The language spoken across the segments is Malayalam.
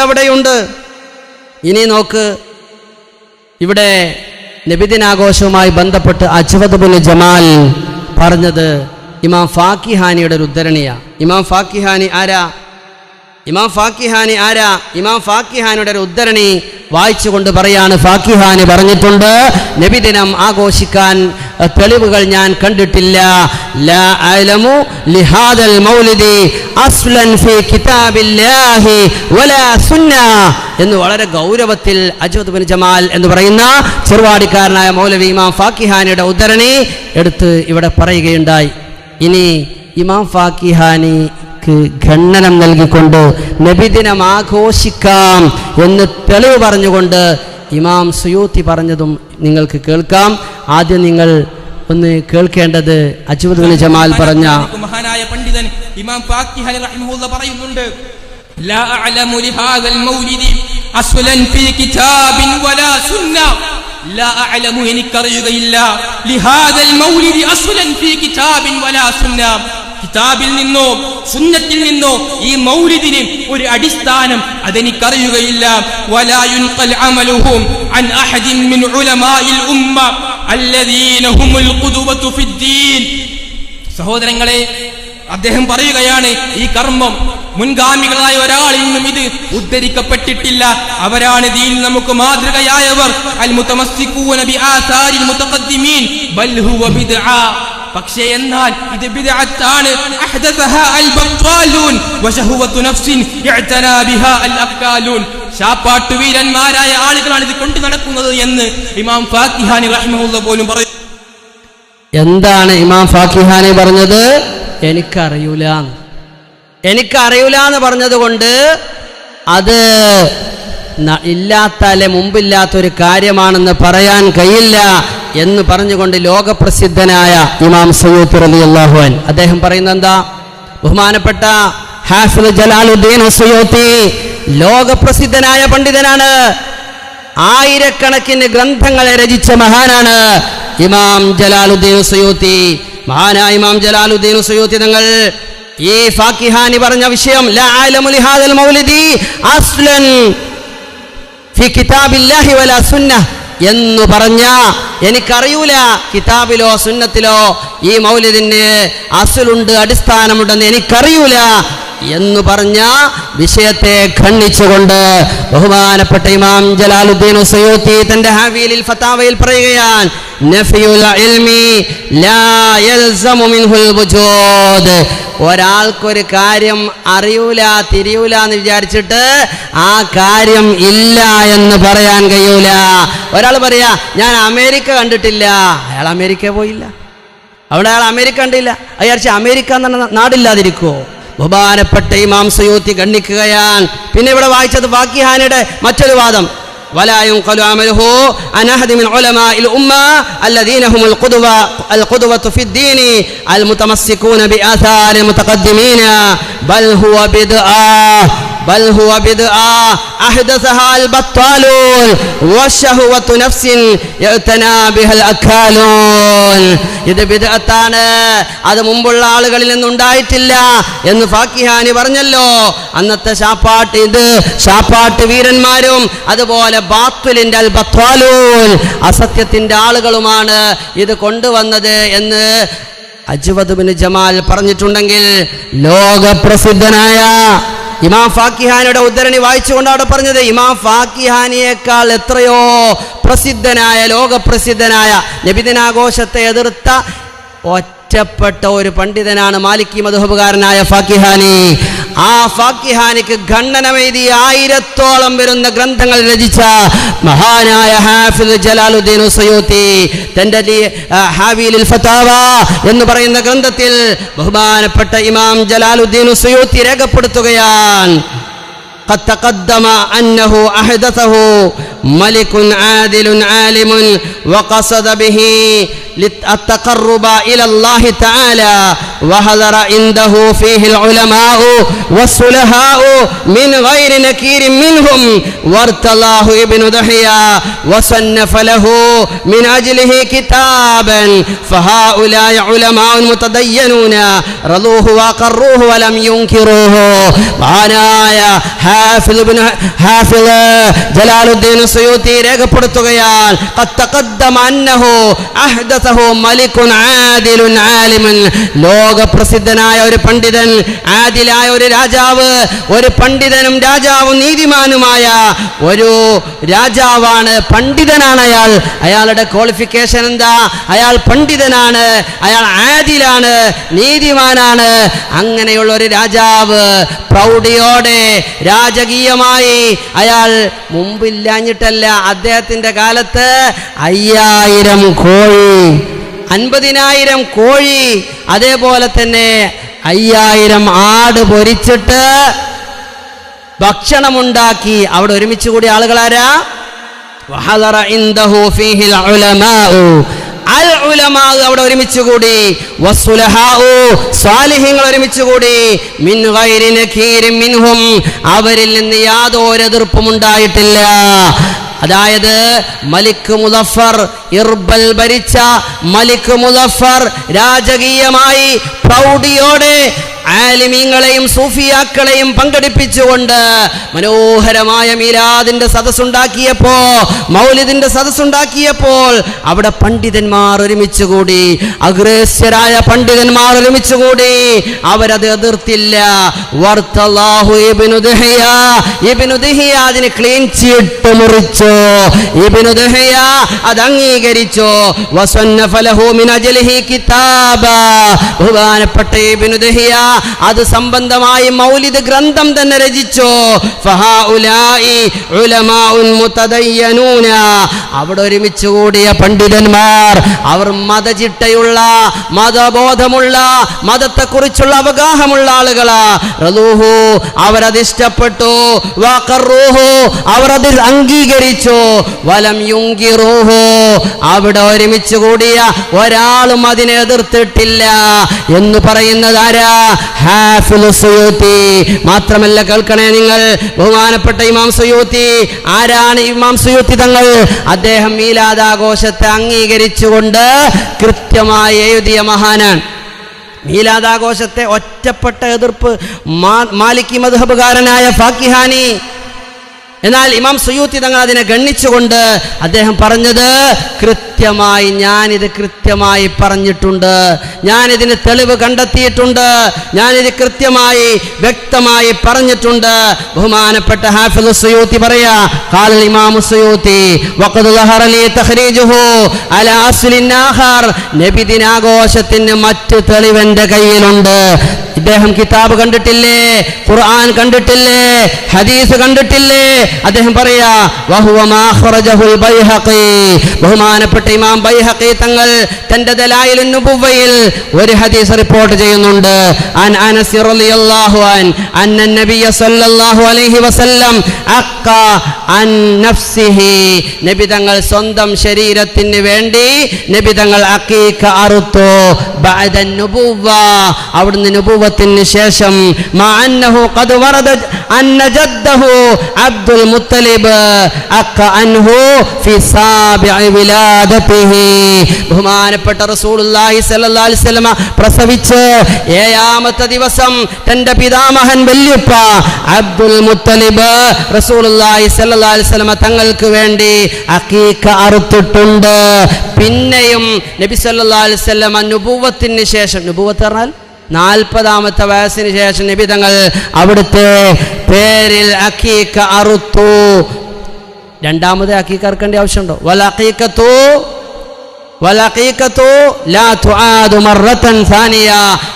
അവിടെയുണ്ട്. ഇനി നോക്ക്. ഇവിടെ നബിദിനാഘോഷവുമായി ബന്ധപ്പെട്ട് അജ്വദ് ബിൻ ജമാൽ പറഞ്ഞത് ഇമാം ഫാക്കിഹാനിയുടെ ഒരു ഉദ്ധരണിയാണ് ഇമാം ഫാക്കിഹാനി ആരാ? ഇമാം ഫാക്കിഹാനി ആരാ? ഇമാം ഫാക്കിഹാനിയുടെ ഒരു ഉദ്ധരണി വായിച്ചുകൊണ്ട് പറയാണ് ഫാക്കിഹാനി പറഞ്ഞിട്ടുണ്ട് നബിദിനം ആഘോഷിക്കാൻ തെളിവുകൾ ഞാൻ കണ്ടിട്ടില്ല. എന്ന് വളരെ ഗൗരവത്തിൽ അജ്വദ് ബിൻ ജമാൽ എന്ന് പറയുന്ന ചെറുവാടിക്കാരനായ മൗലവി ഇമാം ഫാക്കിഹാനിയുടെ ഉദ്ധരണി എടുത്ത് ഇവിടെ പറയുകയുണ്ടായി. ഇനി ഇമാം ഫാക്കിഹാനിക്ക് ഖണ്ഡനം നൽകിക്കൊണ്ട് നബിദിനം ആഘോഷിക്കാം എന്ന് തെളിവ് പറഞ്ഞുകൊണ്ട് ഇമാം സുയൂത്തി പറഞ്ഞതും നിങ്ങൾക്ക് കേൾക്കാം ആദ്യം നിങ്ങൾ ഒന്ന് കേൾക്കേണ്ടത് അജ്വദ് ബിൻ ജമാൽ പറഞ്ഞ മഹാനായ പണ്ഡിതൻ ഇമാം ഫാക്കിഹനി റഹിമഹുല്ല പറയുന്നുണ്ട് لا أعلم لهذا المولد أصلا في كتاب ولا سنة لا أعلم എനിക്കറിയുകയില്ല لهذا المولد أصلا في كتاب ولا سنة കിതാബിൽ നിന്നോ സുന്നത്തിൽ നിന്നോ ഈ മൗലിദിന് ഒരു അടിസ്ഥാനം അതെനിക്കറിയുകയില്ല ولا ينقل عملهم عن أحد من علماء الأمة الذين هم القدوة في الدين സഹോദരങ്ങളെ അദ്ദേഹം പറയുകയാണ് ഈ കർമ്മം മുൻഗാമികളായ ഒരാളിൽ നിന്നും ഇത് ഉദ്ധരിക്കപ്പെട്ടിട്ടില്ല അവരാണ് ദീൻ നമുക്ക് മാതൃകയായവർ അൽ മുതമസ്സിഖൂന ബിആസാരിൽ മുതഖദ്ദിമീൻ ബൽ ഹുവ ബിദ്ആ പക്ഷേ എന്നാൽ ഇത് ബിദഅത്താണ്. അഹ്ദസഹ അൽ ബത്വാലൂൻ വശഹവത്തു നഫ്സിൻ ഇഅ്തനാ ബിഹാ അൽ അഖാലൂൻ ശാപ്പാട്ടു വീരന്മാരായ ആളുകളാണ് ഇത് കൊണ്ടു നടക്കുന്നത് എന്ന് ഇമാം ഫാത്തിഹാനി റഹിമഹുള്ള പോലും പറയും. എന്താണ് ഇമാം ഫാക്കിഹാനി പറഞ്ഞത്? എനിക്കറിയൂല. എനിക്കറിയൂല എന്ന് പറഞ്ഞത് കൊണ്ട് അത് ന- ഇല്ലാത്ത അല്ലെ മുമ്പില്ലാത്തൊരു കാര്യമാണെന്ന് പറയാൻ കഴിയില്ല. എന്ന് പറഞ്ഞുകൊണ്ട് ലോകപ്രസിദ്ധനായ ഇമാം സയ്യൂത്ത് അലി അള്ളാഹുൻ അദ്ദേഹം പറയുന്നത് എന്താ? ബഹുമാനപ്പെട്ട ഹാഫിദ് ജലാലുദ്ദീൻ സയ്യൂത്തി ലോകപ്രസിദ്ധനായ പണ്ഡിതനാണ്. ആയിരക്കണക്കിന് ഗ്രന്ഥങ്ങളെ രചിച്ച മഹാനാണ് ഇമാം ജലാലുദ്ദീൻ സുയൂത്തി മഹാനായ ഇമാം ജലാലുദ്ദീൻ സുയൂത്തി തങ്ങൾ ഈ ഫാക്കിഹാനി പറഞ്ഞ വിഷയം മൗലിദി അസ്ലൻ ഫി കിതാബില്ലാഹി വലാ സുന്ന എന്ന് പറഞ്ഞ എനിക്കറിയൂല കിതാബിലോ സുന്നത്തിലോ ഈ മൗലിദിന് അസുലുണ്ട് അടിസ്ഥാനമുണ്ടെന്ന് എനിക്കറിയൂല. എന്ന് പറഞ്ഞ വിഷയത്തെ ഖണ്ഡിച്ചുകൊണ്ട് ബഹുമാനപ്പെട്ട ഇമാം ജലാലുദ്ദീൻ സയൂത്തി തന്റെ ഹാവിയിൽ ഫത്താവയിൽ പറയുകയാണ് ഒരാൾക്കൊരു കാര്യം അറിയൂല തിരിയൂല എന്ന് വിചാരിച്ചിട്ട് ആ കാര്യം ഇല്ല എന്ന് പറയാൻ കഴിയൂല. ഒരാൾ പറയാ ഞാൻ അമേരിക്ക കണ്ടിട്ടില്ല. അയാൾ അമേരിക്ക പോയില്ല. അവിടെ അയാൾ അമേരിക്ക കണ്ടില്ല. അയാഴ്ച അമേരിക്ക എന്ന നാടില്ലാതിരിക്കുമോ ബഹുമാനപ്പെട്ട ഇമാം സയൂത്തി ഗണ്ണിക്കുകയാണ് പിന്നെ ഇവിടെ വായിച്ചത് വാക്കിഹാനയുടെ മറ്റൊരു വാദം ولا ينقل عمله عن أحد من علماء الأمة الذين هم القدوة القدوة في الدين المتمسكون بآثار المتقدمين بل هو بدعة بل هو بدعة أحدثها البطالون والشهوة نفس يعتنى بها الأكالون ഇത് ബിദഅത്താണ് അത് മുമ്പുള്ള ആളുകളിൽ നിന്നുണ്ടായിട്ടില്ല എന്ന് ഫാക്കിഹാനി പറഞ്ഞല്ലോ അന്നത്തെ ശാപ്പാട്ട് ഇത് ശാപ്പാട്ട് വീരന്മാരും അതുപോലെ ബാത്തുലിന്റെ അൽ ബത്വാലൂൻ അസത്യത്തിന്റെ ആളുകളുമാണ് ഇത് കൊണ്ടുവന്നത് എന്ന് അജ്വദ് ബിൻ ജമാൽ പറഞ്ഞിട്ടുണ്ടെങ്കിൽ ലോകപ്രസിദ്ധനായ ഇമാം ഫാക്കിഹാനിയുടെ ഉദ്ധരണി വായിച്ചുകൊണ്ടാണ് പറഞ്ഞത് ഇമാം ഫാക്കിഹാനിയേക്കാൾ എത്രയോ പ്രസിദ്ധനായ ലോകപ്രസിദ്ധനായ നബിദിനാഘോഷത്തെ എതിർത്ത ഒറ്റപ്പെട്ട ഒരു പണ്ഡിതനാണ് മാലിക്കി മധുഹബുകാരനായ ഫാക്കിഹാനി ആ ഫാക്കിഹാനിക്ക് ഖണ്ഡനമെഴുതി ആയിരത്തോളം വരുന്ന ഗ്രന്ഥങ്ങൾ രചിച്ച മഹാനായ ഹാഫിദ് ജലാലുദ്ദീൻ സയൂത്തി തന്റെ ലി- ആ, ഹാവിലിൽ ഫതാവ എന്ന് പറയുന്ന ഗ്രന്ഥത്തിൽ ബഹുമാനപ്പെട്ട ഇമാം ജലാലുദ്ദീൻ സയൂത്തി രേഖപ്പെടുത്തുകയാണ് قد تقدم أنه أحدثه ملك عادل عالم وقصد به التقرب إلى الله تعالى وهذر عنده فيه العلماء والصلهاء من غير نكير منهم. وارتلاه ابن دحيا وصنف له من أجله كتابا. فهؤلاء علماء متدينون رضوه وقروه ولم ينكروه. معنايا حافظ بن حافظ جلال الدين സുയൂത്തി രേഖപ്പെടുത്തുകയാൽ ലോകപ്രസിദ്ധനായ ഒരു പണ്ഡിതൻ ആദിലായ ഒരു രാജാവ് ഒരു പണ്ഡിതനും രാജാവും നീതിമാനുമായ ഒരു രാജാവാണ് പണ്ഡിതനാണ് അയാൾ. അയാളുടെ ക്വാളിഫിക്കേഷൻ എന്താ? അയാൾ പണ്ഡിതനാണ് അയാൾ ആദിലാണ് നീതിമാനാണ്. അങ്ങനെയുള്ള ഒരു രാജാവ് പ്രൗഢിയോടെ രാജകീയമായി അയാൾ മുമ്പില്ലാഞ്ഞിട്ട് മുമ്പില്ലാഞ്ഞിട്ടല്ല അദ്ദേഹത്തിന്റെ കാലത്ത് അയ്യായിരം കോഴി അൻപതിനായിരം കോഴി അതേപോലെ തന്നെ അയ്യായിരം ആട് പൊരിച്ചിട്ട് ഭക്ഷണമുണ്ടാക്കി. അവിടെ ഒരുമിച്ച് കൂടിയ ആളുകളാരാ? അൽ അവിടെ ഒരുമിച്ച് കൂടി. സ്വാലിഹ്യങ്ങൾ ഒരുമിച്ച് കൂടി. മിൻഹും. അവരിൽ നിന്ന് യാതൊരു എതിർപ്പും ഉണ്ടായിട്ടില്ല. അതായത് മലിക് മുദഫർ ഇർബൽ ഭരിച്ച മലിക് മുദഫർ രാജകീയമായി പ്രൗഢിയോടെ ആലിമീങ്ങളെയും സൂഫിയാക്കളെയും പങ്കെടുപ്പിച്ചുകൊണ്ട് മനോഹരമായ മീലാദിന്റെ സദസ്സുണ്ടാക്കിയപ്പോ മൗലിദിന്റെ സദസ്സുണ്ടാക്കിയപ്പോൾ അവിടെ പണ്ഡിതന്മാർ ഒരുമിച്ച് കൂടി അഗ്രേസ്യരായ പണ്ഡിതന്മാർ ഒരുമിച്ച് കൂടി അവരത് എതിർത്തില്ല. അതിന് ക്ലീൻ ചീട്ട് മുറിച്ചു. അത് അംഗീകരിച്ചു. ബഹുമാനപ്പെട്ട ഇബ്നു ദുഹ്യ അത് സംബന്ധമായി മൗലിദ് ഗ്രന്ഥം തന്നെ രചിച്ചു? അവിടെ ഒരുമിച്ച് കൂടിയ പണ്ഡിതന്മാർ അവർ മതചിട്ടയുള്ള മതബോധമുള്ള മതത്തെക്കുറിച്ചുള്ള അവഗാഹമുള്ള ആളുകളാ. റലൂഹു അവരത് ഇഷ്ടപ്പെട്ടു. വഖറൂഹു അവർ അത് അംഗീകരിച്ചു. വലം യുങ്കിറൂഹു അവിടെ ഒരുമിച്ച് കൂടിയ ഒരാളും അതിനെ എതിർത്തിട്ടില്ല. എന്ന് പറയുന്നത് ആരാ? ഹാഫിൽ മാത്രമല്ല കേൾക്കണേ നിങ്ങൾ ബഹുമാനപ്പെട്ട ഇമാം സുയൂത്തി. ആരാണ് ഇമാം സുയൂത്തി തങ്ങൾ? അദ്ദേഹം മീലാദാഘോഷത്തെ അംഗീകരിച്ചുകൊണ്ട് കൃത്യമായി എഴുതിയ മഹാനാണ്. മീലാദാഘോഷത്തെ ഒറ്റപ്പെട്ട എതിർപ്പ് മാലിക് മാലിക്കി മധുഹബുകാരനായ ഫാക്കിഹാനി എന്നാൽ ഇമാം സുയൂത്തി തങ്ങൾ അതിനെ ഗണ്ണിച്ചുകൊണ്ട് അദ്ദേഹം പറഞ്ഞത് കൃത്യമായി ഞാനിത് കൃത്യമായി പറഞ്ഞിട്ടുണ്ട്. ഞാനിതിന് തെളിവ് കണ്ടെത്തിയിട്ടുണ്ട്. ഞാനിത് കൃത്യമായി വ്യക്തമായി പറഞ്ഞിട്ടുണ്ട്. ബഹുമാനപ്പെട്ട ഹാഫിദ് സയൂത്തി പറയാ ഖാലൽ ഇമാം സയൂത്തി വഖദ് ലഹറലി തഖ്രീജുഹു അലാ അസ്ലിൻ ആഖർ നബി ദിനാഘോഷത്തിന് മറ്റ് തെളിവ് എന്റെ കയ്യിലുണ്ട്. ഇദ്ദേഹം കിതാബ് കണ്ടിട്ടില്ലേ? ഖുർആൻ കണ്ടിട്ടില്ലേ? ഹദീസ് കണ്ടിട്ടില്ലേ? അദ്ദേഹം പറയാ ബഹുമാനപ്പെട്ട ബഹുമാനപ്പെട്ട ഇമാം ബൈഹഖി തങ്ങൾ തന്റെ ദലായിലുൻ നുബുവയിൽ ഒരു ഹദീസ് റിപ്പോർട്ട് ചെയ്യുന്നുണ്ട്. അൻ അനസ് റളിയല്ലാഹു അൻ അന്ന നബിയ സല്ലല്ലാഹു അലൈഹി വസല്ലം അക്ക അൻ നഫ്സിഹി. നബി തങ്ങൾ സ്വന്തം ശരീരത്തിന് വേണ്ടി നബി തങ്ങൾ അക്കീക്ക അറുത്തു. ബഅദ നബുവ അവിടുന്ന് നുബുവത്തിന് ശേഷം മാ അന്നഹു ഖദ് വറദ അന്ന ജദ്ദഹു അബ്ദുൽ മുത്തലിബ് അക്ക അൻഹു ഫി സാബിഇ വിലാദതിഹി ബഹുമാനപ്പെട്ട റസൂലുള്ളാഹി സ്വല്ലല്ലാഹു അലൈഹി വസല്ലമ പ്രസവിച്ച് ഏഴാമത്തെ ദിവസം തന്റെ പിതാമഹൻ വല്യപ്പ അബ്ദുൽ മുത്തലിബ് റസൂലുള്ളാഹി സ്വല്ലല്ലാഹു അലൈഹി വസല്ലമ തങ്ങൾക്ക് വേണ്ടി അക്കീക്ക അറുത്തിട്ടുണ്ട്. പിന്നെയും നബി സല്ലല്ലാഹു അലൈഹി വസല്ലമ നുബുവത്തിന് ശേഷം നുബുവത്ത് പറഞ്ഞാൽ നാൽപ്പതാമത്തെ വയസ്സിന് ശേഷം നബി തങ്ങൾ അവിടുത്തെ പേരിൽ അക്കീക്ക അറുത്തു. രണ്ടാമത് അക്കീക്ക അറുക്കേണ്ട ആവശ്യമുണ്ടോ? വല അക്കീക്കത്തു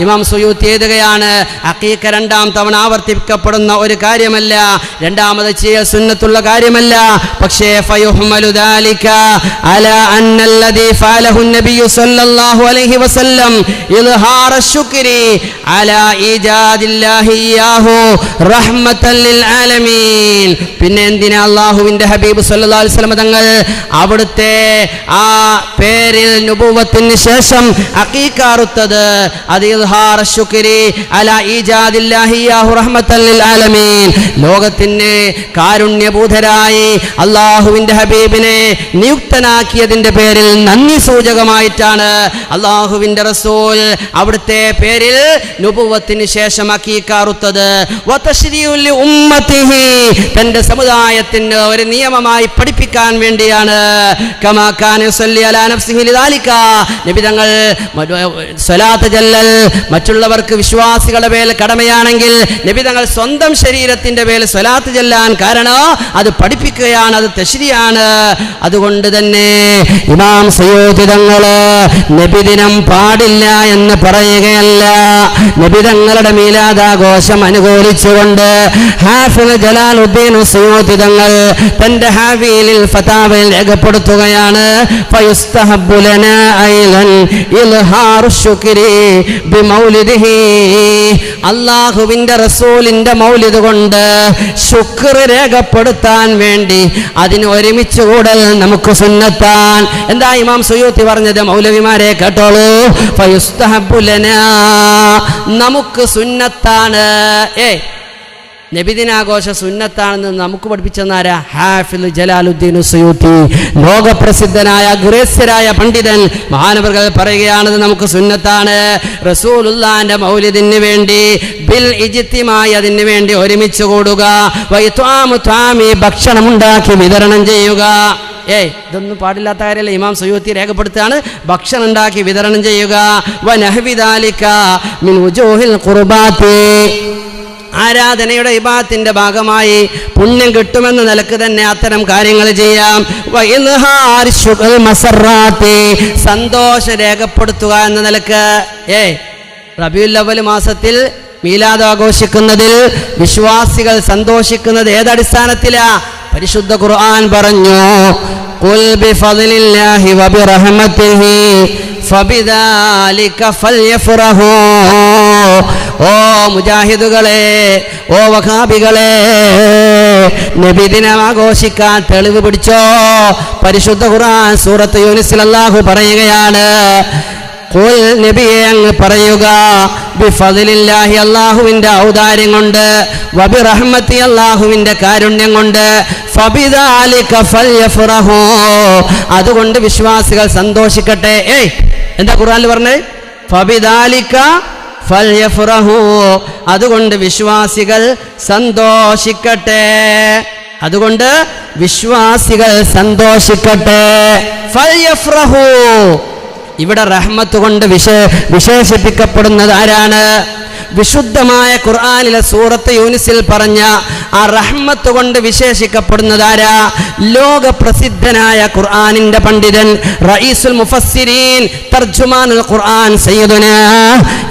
ഇമാം സുയൂത്തി എഴുതുകയാണ് അക്കീക്ക രണ്ടാം തവണ ആവർത്തിക്കപ്പെടുന്ന ഒരു കാര്യമല്ല. രണ്ടാമത് ചെയ്യ സുന്നത്തുള്ള കാര്യമല്ല. പക്ഷേ പിന്നെ എന്തിനാ അല്ലാഹുവിന്റെ ഹബീബ് വസല്ലം തങ്ങൾ അവിടുത്തെ ആ പേരിൽ നുപൂവത്തിന് ശേഷം അക്കീക്കാറുത്തത് അത് ഇൽഹാർ ശുക്രി അല ഈജാദില്ലാഹി യാഹു റഹ്മത്തൽ ലിൽ ആലമീൻ. ലോകത്തിന് കാരുണ്യബൂധരായി അള്ളാഹുവിന്റെ ഹബീബിനെ നിയുക്തനാക്കിയതിന്റെ പേരിൽ നന്ദി സൂചകമായിട്ടാണ് അള്ളാഹുവിന്റെ റസൂൽ അവിടുത്തെ പേരിൽ നുപൂവത്തിന് ശേഷം അക്കീക്കാറുത്തത് തന്റെ സമുദായത്തിന് ഒരു നിയമമായി പഠിപ്പിക്കാൻ വേണ്ടിയാണ്. കമാക്കാൻ അലാ നഫ്സിഹി നബി തങ്ങൾ സ്വലാത്ത് ജല്ലൽ മറ്റുള്ളവർക്ക് വിശ്വാസികളുടെ മേൽ കടമയാണെങ്കിൽ നബി തങ്ങൾ സ്വന്തം ശരീരത്തിന്റെ മേൽ സ്വലാത്ത് ചെല്ലാൻ കാരണം അത് പഠിപ്പിക്കുകയാണ് അത് തെശരിയാണ്. അതുകൊണ്ട് തന്നെ ഇമാം സയ്യോദി നബി നബിദിനം പാടില്ല എന്ന് പറയുകയല്ല. നബിതങ്ങളുടെ മീലാദാഘോഷം അനുകൂലിച്ചുകൊണ്ട് ഹാഫിൽ ജലാലുദ്ദീൻ സയ്യോദി തങ്ങൾ തന്റെ ഹാഫിലിൽ ഫതാവയിൽ രേഖപ്പെടുത്തുകയാണ്. അള്ളാഹുവിന്റെ മൗലിത് റസൂലിന്റെ മൗലിദ് കൊണ്ട് ശുക്ർ രേഖപ്പെടുത്താൻ വേണ്ടി അതിന് ഒരുമിച്ച് കൂടൽ നമുക്ക് സുന്നത്താൻ. എന്താ ഇമാം സുയൂത്തി പറഞ്ഞത്? മൗലവിമാരെ കേട്ടോളൂ. നമുക്ക് സുന്നത്താണ്. ഏ നബിദിനാഘോഷ സുന്നത്താണെന്ന് നമുക്ക് പഠിപ്പിച്ചെന്നാരാ? ഹാഫിൽ ജലാലുദ്ദീൻ സുയൂത്തി ലോകപ്രസിദ്ധനായ ഗ്രേസ്യരായ പണ്ഡിതൻ മഹാനവർകൾ പറയുകയാണെന്ന് നമുക്ക് സുന്നത്താണ്. റസൂലുല്ലാന്റെ മൗലിദിന് വേണ്ടി ബിൽ ഇജിത്തിമായി അതിന് വേണ്ടി ഒരുമിച്ച് കൂടുക. വൈത്വാമു ത്വാമി ഭക്ഷണമുണ്ടാക്കി വിതരണം ചെയ്യുക. ഏയ് ഇതൊന്നും പാടില്ലാത്ത കാര്യമല്ല. ഇമാം സുയൂത്തി രേഖപ്പെടുത്തുകയാണ്. ഭക്ഷണം ഉണ്ടാക്കി വിതരണം ചെയ്യുക. ആരാധനയുടെ ഇബാത്തിന്റെ ഭാഗമായി പുണ്യം കിട്ടുമെന്ന നിലയ്ക്ക് തന്നെ അത്തരം കാര്യങ്ങൾ ചെയ്യാം. സന്തോഷം രേഖപ്പെടുത്തുക എന്ന നിലയ്ക്ക്. ഏ റബിയുല്ലവൽ മാസത്തിൽ മീലാദ് ആഘോഷിക്കുന്നതിൽ വിശ്വാസികൾ സന്തോഷിക്കുന്നത് ഏതടിസ്ഥാനത്തിലാ പരിശുദ്ധ ഖുർആൻ പറഞ്ഞു ഖുൽ ബിഫദ്ലില്ലാഹി വബിറഹ്മതിഹി ഫബിദാലിക ഫൽയഫ്റഹൂ. ഓ മുജാഹിദുകളെ ഓ വഹാബികളെ നബിദിനം ആഘോഷിക്കാൻ തെളിവ് പിടിച്ചോ? പരിശുദ്ധ ഖുർആൻ സൂറത്ത് യൂനിസിൽ അല്ലാഹു പറയുകയാണ് ഖുൽ നബിയെ അങ്ങ് പറയുക ബിഫദിലില്ലാഹി അള്ളാഹുവിന്റെ ഔദാര്യം കൊണ്ട് വബി റഹ്മത്തി അള്ളാഹുവിന്റെ കാരുണ്യം കൊണ്ട് അതുകൊണ്ട് വിശ്വാസികൾ സന്തോഷിക്കട്ടെ. ഏയ് എന്താ ഖുർആനിൽ പറഞ്ഞേ ഫബിദാലിക്ക അതുകൊണ്ട് വിശ്വാസികൾ സന്തോഷിക്കട്ടെ. അതുകൊണ്ട് വിശ്വാസികൾ സന്തോഷിക്കട്ടെ. ഫൽയഫ്റഹൂ. ഇവിടെ റഹ്മത്ത് കൊണ്ട് വിശ വിശേഷിപ്പിക്കപ്പെടുന്നത് ആരാണ്? വിശുദ്ധമായ ഖുർആാനിലെ സൂറത്ത് യൂനിസിൽ പറഞ്ഞ ആ റഹ്മത്ത് കൊണ്ട് വിശേഷിക്കപ്പെടുന്നത് ആരാ? ലോക പ്രസിദ്ധനായ ഖുർആാനിന്റെ പണ്ഡിതൻ റഈസുൽ മുഫസ്സിരീൻ തർജുമാനുൽ ഖുർആൻ സയ്യിദുന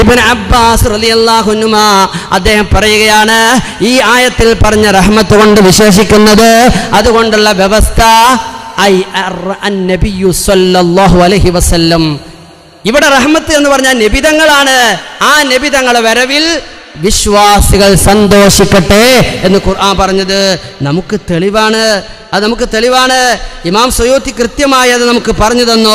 ഇബ്നു അബ്ബാസ് റളിയല്ലാഹു അദ്ദേഹം പറയുകയാണ് ഈ ആയത്തിൽ പറഞ്ഞ റഹ്മത്ത് കൊണ്ട് വിശേഷിക്കുന്നത് അതുകൊണ്ടുള്ള വ്യവസ്ഥ വസല്ലം. ഇവിടെ റഹ്മത്ത് എന്ന് പറഞ്ഞാൽ നിബിതങ്ങളാണ്. ആ നിബിതങ്ങളെ വരവിൽ വിശ്വാസികൾ സന്തോഷിക്കട്ടെ എന്ന് ഖുർആൻ പറഞ്ഞത്. നമുക്ക് തെളിവാണ്. അത് നമുക്ക് തെളിവാണ്. ഇമാം സൊയോത്തി കൃത്യമായി അത് നമുക്ക് പറഞ്ഞു തന്നു.